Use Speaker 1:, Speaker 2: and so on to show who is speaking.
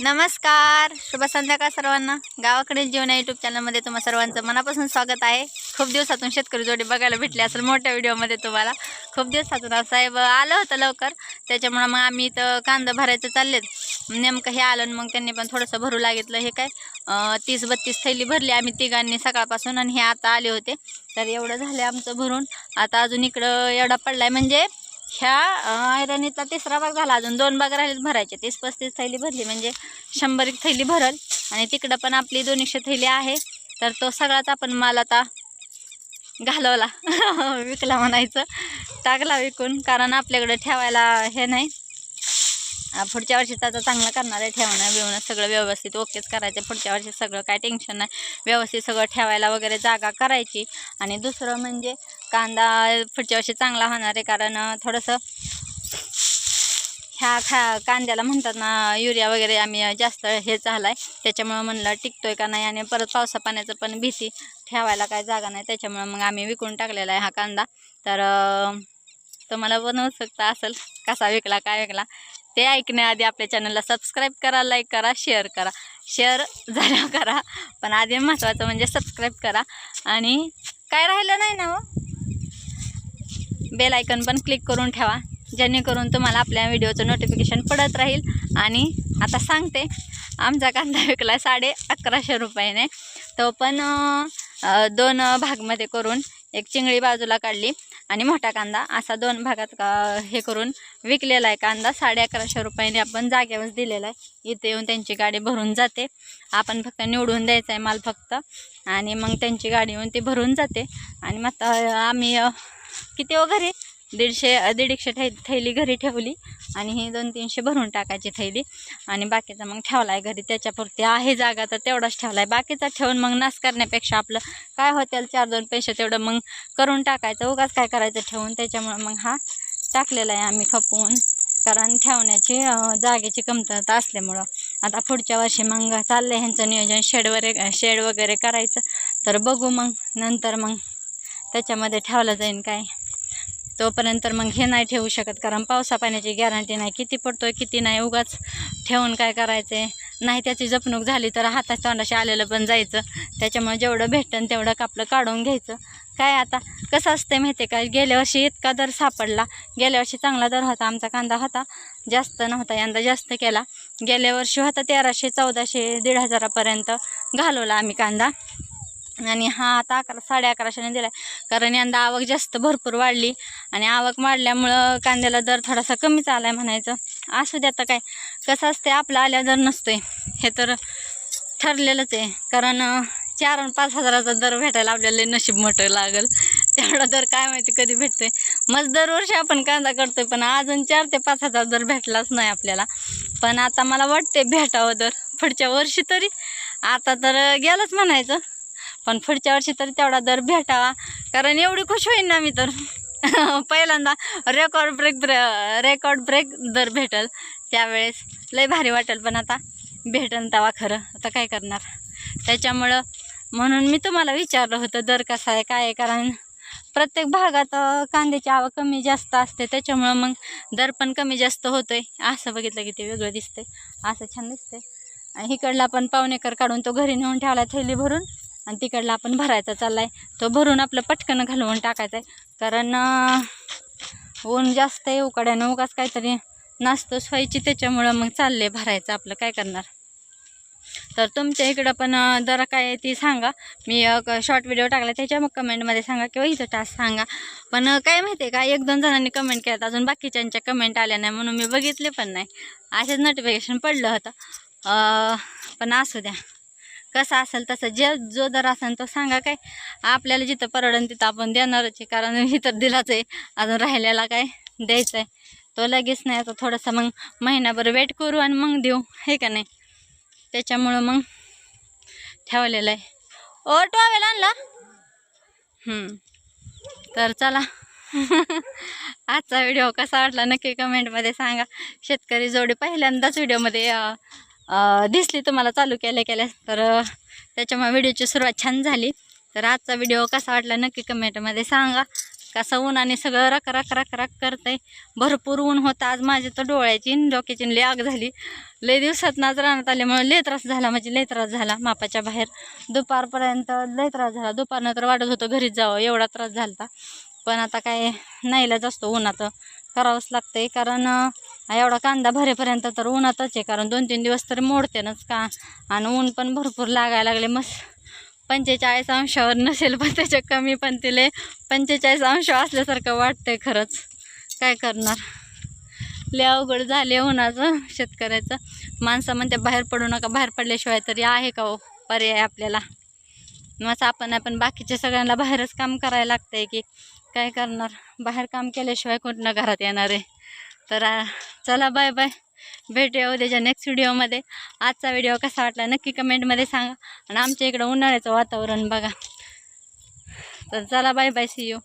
Speaker 1: नमस्कार शुभ संध्याकाळ सर्वांना. गावाकडील जीवन युट्यूब चॅनलमध्ये तुम्हा सर्वांचं मनापासून स्वागत आहे. खूप दिवसातून शेतकरी जोडी बघायला भेटली असेल मोठ्या व्हिडिओमध्ये तुम्हाला. खूप दिवसातून साहेब आलं होतं लवकर. त्याच्यामुळं मग आम्ही इथं कांदा भरायचं चाललेत. नेमकं हे आलं आणि मग त्यांनी पण थोडंसं भरू लागितलं. हे काय तीस बत्तीस थैली भरली आम्ही तिघांनी सकाळपासून आणि हे आता आले होते. तर एवढं झालं आमचं भरून. आता अजून इकडं एवढा पडलाय म्हणजे ह्या आयरनीचा तिसरा भाग झाला. अजून दोन भाग राहिले भरायचे. तीस पस्तीस थैली भरली म्हणजे शंभर एक थैली भरल. आणि तिकडं पण आपली दोनशे थैली आहे. तर तो सगळाच आपण माल आता घालवला. विकला म्हणायचं. टाकला विकून. कारण आपल्याकडे ठेवायला हे नाही. पुढच्या वर्षी आता चांगलं करणार आहे ठेवणं बिवणं सगळं व्यवस्थित ओकेच करायचं. पुढच्या वर्षी सगळं काय टेन्शन नाही. व्यवस्थित सगळं ठेवायला वगैरे जागा करायची. आणि दुसरं म्हणजे कांदा पुढच्या वर्षी चांगला होणार आहे कारण थोडंसं ह्या खा कांद्याला म्हणतात ना युरिया वगैरे आम्ही जास्त हे झाला आहे त्याच्यामुळं म्हणलं टिकतोय का नाही आणि परत पावसा पाण्याचं पण भीती ठेवायला काय जागा नाही. त्याच्यामुळं मग आम्ही विकून टाकलेला आहे हा कांदा. तर तुम्हाला बनवू शकता असेल कसा विकला काय विकला ते ऐकण्याआधी आपल्या चॅनलला सबस्क्राईब करा लाईक करा शेअर करा. शेअर झाल्या करा पण आधी महत्त्वाचं म्हणजे सबस्क्राईब करा. आणि काय राहिलं नाही ना हो? बेल आयकन पण क्लिक करून ठेवा जेणेकरून तुम्हाला आपल्या व्हिडिओचं नोटिफिकेशन पडत राहील. आणि आता सांगते आमचा कांदा विकला साडे अकराशे रुपयाने. तो पण दोन भागमध्ये करून एक चिंगळी बाजूला काढली आणि मोठा कांदा असा दोन भागात का हे करून विकलेला आहे कांदा. साडे अकराशे रुपयाने आपण जागेवर दिलेला आहे. इथे येऊन त्यांची गाडी भरून जाते. आपण फक्त निवडून द्यायचा आहे माल फक्त. आणि मग त्यांची गाडी येऊन ती भरून जाते. आणि मग आम्ही किती हो घरी? दीडशे दीडशे थै थैली घरी ठेवली आणि ही दोन तीनशे भरून टाकायची थैली आणि बाकीचा मग ठेवला आहे घरी. त्याच्यापुरती आहे जागा तर तेवढाच ठेवला आहे बाकीचा ठेवून मग नाश करण्यापेक्षा आपलं काय होतील चार दोन पैसे तेवढं मग करून टाकायचं. उगाच काय करायचं ठेवून? त्याच्यामुळं मग हा टाकलेला आहे आम्ही खपवून कारण ठेवण्याची जागेची कमतरता असल्यामुळं. आता पुढच्या वर्षी मग चाललं आहे ह्यांचं नियोजन. शेड वगैरे शेड वगैरे करायचं. तर बघू मग. नंतर मग त्याच्यामध्ये ठेवलं जाईन काय? तोपर्यंत मग हे नाही ठेवू शकत कारण पावसा पाण्याची गॅरंटी नाही. किती पडतोय किती नाही उगाच ठेवून काय करायचं आहे नाही त्याची जपणूक झाली तर हातात तोंडाशी आलेलं पण जायचं. त्याच्यामुळे जेवढं भेटतं तेवढं कापलं काढून घ्यायचं. काय आता? कसं असतं माहिती आहे का? गेल्या वर्षी इतका दर सापडला. गेल्या वर्षी चांगला दर होता आमचा कांदा होता. जास्त नव्हता यंदा जास्त केला. गेल्या वर्षी होता तेराशे चौदाशे दीड हजारापर्यंत घालवला आम्ही कांदा. आणि हा आता अकरा साडे अकराशेने दिला कारण यंदा आवक जास्त भरपूर वाढली आणि आवक वाढल्यामुळं कांद्याला दर थोडासा कमीच आला आहे म्हणायचं. असू द्या आता काय कसं असते आपला आल्या दर नसतोय. हे तर ठरलेलंच आहे. कारण चार आणि पाच हजाराचा दर भेटायला आपल्याला नशीब मोठं लागल. तेवढा दर काय माहिती कधी भेटतोय. मग दरवर्षी आपण कांदा करतोय पण अजून चार ते पाच हजार दर भेटलाच नाही आपल्याला. पण आता मला वाटते भेटावं दर. पुढच्या वर्षी तरी. आता तर गेलंच म्हणायचं. पण पुढच्या वर्षी तरी तेवढा दर भेटावा. कारण एवढी खुश होईन ना मी तर. पहिल्यांदा रेकॉर्ड ब्रेक ब्रे रेकॉर्ड ब्रेक दर भेटल. त्यावेळेस लय भारी वाटेल पण आता भेटन तवा खरं. आता काय करणार? त्याच्यामुळं म्हणून मी तुम्हाला विचारलं होतं दर कसा आहे काय आहे? कारण प्रत्येक भागात कांद्याची आवक कमी जास्त असते. त्याच्यामुळं मग दर पण कमी जास्त होतो आहे असं बघितलं की ते वेगळं दिसतंय. असं छान दिसतंय. आणि इकडला पण पावणेकर काढून तो घरी नेऊन ठेवला थैली भरून. आणि तिकडला आपण भरायचा चाललाय. तो भरून आपलं पटकन घालवून टाकायचा आहे कारण ऊन जास्त आहे उकड्यानं उगाच काहीतरी नास्तोच व्हायची. त्याच्यामुळं मग चालले भरायचं आपलं. काय करणार? तर तुमच्या इकडं पण जरा काय ती सांगा. मी शॉर्ट व्हिडिओ टाकला त्याच्या मग कमेंटमध्ये सांगा किंवा इथं टास्क सांगा. पण काय माहिती आहे का? एक दोन जणांनी कमेंट केल्यात. अजून बाकीच्यांच्या कमेंट आल्या नाही म्हणून मी बघितले पण नाही. असेच नोटिफिकेशन पडलं होतं. पण असू द्या. कसं असेल तसं जे जो दर असेल तो सांगा काय? आपल्याला जिथं परवडन तिथं आपण देणारच आहे कारण मी तर दिलाच आहे अजून राहिलेला काय द्यायचं आहे तो लगेच नाही तो थोडंसं मग महिनाभर वेट करू आणि मग देऊ हे का नाही? त्याच्यामुळं मग ठेवलेलं आहे. ओ टॉवेल आणला? तर चला. आजचा व्हिडिओ कसा वाटला नक्की कमेंटमध्ये सांगा. शेतकरी जोडी पहिल्यांदाच व्हिडिओमध्ये दिसली तुम्हाला चालू केल्या केल्या तर त्याच्यामुळे व्हिडिओची सुरुवात छान झाली. तर आजचा व्हिडिओ कसा वाटला नक्की कमेंटमध्ये सांगा. कसं आणि सगळं रक रक रक रक करतंय. भरपूर ऊन होतं. आज माझी तर डोळ्याची डोक्याची लय आग झाली. लय दिवसात नाच राहण्यात आल्यामुळे लय त्रास झाला म्हणजे लय त्रास झाला मापाच्या बाहेर. दुपारपर्यंत लय त्रास झाला. दुपारनं तर वाटत होतं घरीच जावं एवढा त्रास झाला पण आता काय नाहीलाच असतो उन्हाचं. करावंच लागतंय. कारण एवढा कांदा भरेपर्यंत तर उन्हातच आहे कारण दोन तीन दिवस तर मोडतेनच का? आणि ऊन पण भरपूर लागायला लागले. मस्त पंचेचाळीस अंशावर नसेल पण त्याच्या कमी पण तिले पंचेचाळीस अंश असल्यासारखं वाटतंय खरंच. काय करणार? लय अवघड झाले उन्हाचं शेतकऱ्याचं. माणसं म्हणते बाहेर पडू नका बाहेर पडल्याशिवाय तरी आहे का हो? पर्याय आपल्याला. मग आपण आपण बाकीच्या सगळ्यांना बाहेरच काम करायला लागतंय की काय करणार? बाहेर काम केल्याशिवाय कुठनं घरात येणार आहे? तर चला बाय बाय भेटूया उद्याच्या नेक्स्ट व्हिडिओमध्ये आजचा व्हिडिओ कसा वाटला नक्की कमेंटमध्ये सांगा. आणि आमच्या इकडं उन्हाळ्याचं वातावरण बघा. तर चला बाय बाय सी यू